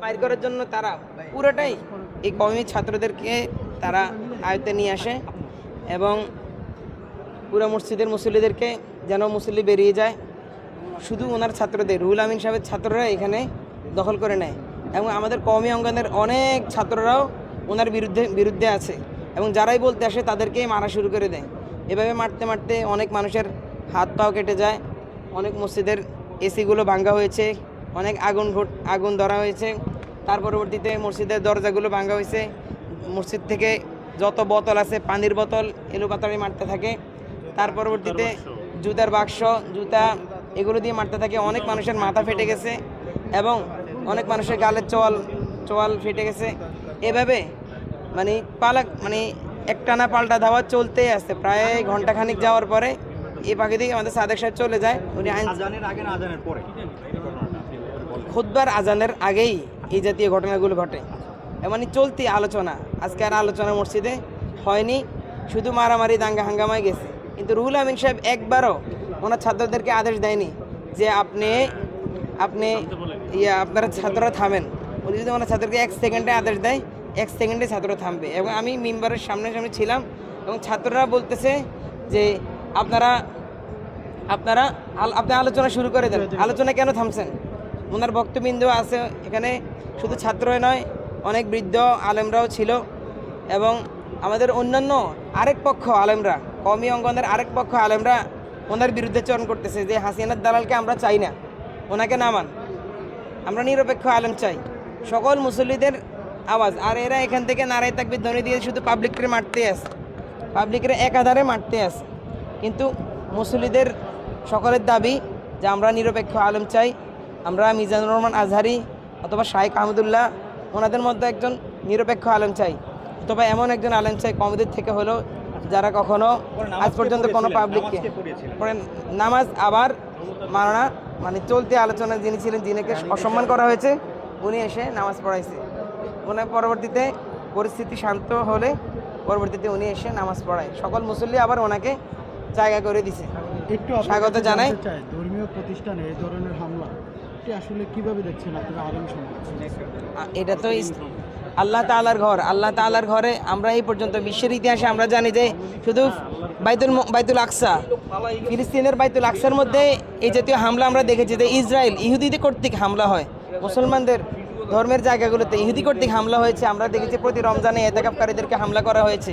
বাইর করার জন্য তারা পুরোটাই এই কওমি ছাত্রদেরকে তারা আয়ত্তে নিয়ে আসে এবং পুরো মসজিদের মুসল্লিদেরকে যেন মুসল্লি বেরিয়ে যায়। শুধু ওনার ছাত্রদের, রুহুল আমিন সাহেবের ছাত্ররা এখানে দখল করে নেয় এবং আমাদের কওমি অঙ্গনের অনেক ছাত্ররাও ওনার বিরুদ্ধে বিরুদ্ধে আছে এবং যারাই বলতে আসে তাদেরকেই মারা শুরু করে দেয়। এভাবে মারতে মারতে অনেক মানুষের হাত পাও কেটে যায়, অনেক মসজিদের এসিগুলো ভাঙ্গা হয়েছে, অনেক আগুন আগুন ধরা হয়েছে। তার পরবর্তীতে মসজিদের দরজাগুলো ভাঙা হয়েছে। মসজিদ থেকে যত বোতল আছে পানির বোতল এলো পাতাড়ি মারতে থাকে। তার পরবর্তীতে জুতার বাক্স। জুতা এগুলো দিয়ে মারতে থাকে। অনেক মানুষের মাথা ফেটে গেছে এবং অনেক মানুষের গালের চোয়াল চোয়াল ফেটে গেছে। এভাবে মানে পালা মানে একটানা পাল্টা ধাওয়া চলতেই আছে প্রায় ঘন্টাখানিক যাওয়ার পরে এই পাখি দিকে আমাদের সাদেক সাহেব চলে যায়। উনি আইন আজানের আগে না আজানের পরে? খুদ্বার আজানের আগেই এই জাতীয় ঘটনাগুলো ঘটে। মানে চলতি আলোচনা। আজকে আর আলোচনা মসজিদে হয়নি। শুধু মারামারি দাঙ্গা হাঙ্গামায় গেছে। কিন্তু রুহুল আমিন সাহেব একবারও ওনার ছাত্রদেরকে আদেশ দেয়নি যে আপনি আপনি ইয়া আপনারা ছাত্ররা থামেন। উনি যদি ওনার ছাত্রকে এক সেকেন্ডে আদেশ দেয় এক সেকেন্ডে ছাত্র থামবে। এবং আমি মেম্বারের সামনে সামনে ছিলাম এবং ছাত্ররা বলতেছে যে আপনারা আপনারা আপনি আলোচনা শুরু করে দেন। আলোচনা কেন থামছেন? ওনার বক্তবিন্দু আছে এখানে, শুধু ছাত্রই নয়, অনেক বৃদ্ধ আলেমরাও ছিল। এবং আমাদের অন্যান্য আরেক পক্ষ আলেমরা কমি অঙ্গনের আরেক পক্ষ আলেমরা ওনার বিরুদ্ধে চরণ করতেছে যে হাসিনার দালালকে আমরা চাই না, ওনাকে নামান আমরা নিরপেক্ষ আলেম চাই। সকল মুসল্লিদের আওয়াজ। আর এরা এখান থেকে নারায় তাকবি ধ্বনি দিয়ে শুধু পাবলিককে মারতে আসে পাবলিকের একাধারে মারতে আসে কিন্তু মুসল্লিদের সকলের দাবি যে আমরা নিরপেক্ষ আলেম চাই আমরা মিজানুর রহমান আজহারি অথবা শাহেক আহমদুল্লাহ ওনাদের মধ্যে একজন নিরপেক্ষ আলেম চাই অথবা এমন একজন আলেম চাই কমদের থেকে হলো যারা কখনো আজ পর্যন্ত কোনো পাবলিককে নামাজ আবার মারনা মানে চলতি আলোচনা যিনি ছিলেন যিনিকে অসম্মান করা হয়েছে উনি এসে নামাজ পড়াইছে। ওনার পরবর্তীতে পরিস্থিতি শান্ত হলে পরবর্তীতে উনি এসে নামাজ পড়ায়। সকল মুসল্লি আবার ওনাকে জায়গা করে দিছে। একটু স্বাগত জানাই। ধর্মীয় প্রতিষ্ঠানে এই ধরনের হামলা আসলে কীভাবে দেখছেন আপনারা এটা তো আল্লাহ তাআলার ঘর, আল্লাহ তাআলার ঘরে আমরা এই পর্যন্ত বিশ্বের ইতিহাসে আমরা জানি যে শুধু বাইতুল বাইতুল আকসা, ফিলিস্তিনের বাইতুল আকসার মধ্যে এই জাতীয় হামলা আমরা দেখেছি যে ইসরায়েল ইহুদিদের কর্তৃক হামলা হয়। মুসলমানদের ধর্মের জায়গাগুলোতে ইহুদি কর্তৃক হামলা হয়েছে, আমরা দেখেছি প্রতি রমজানে এতেকাপকারীদেরকে হামলা করা হয়েছে।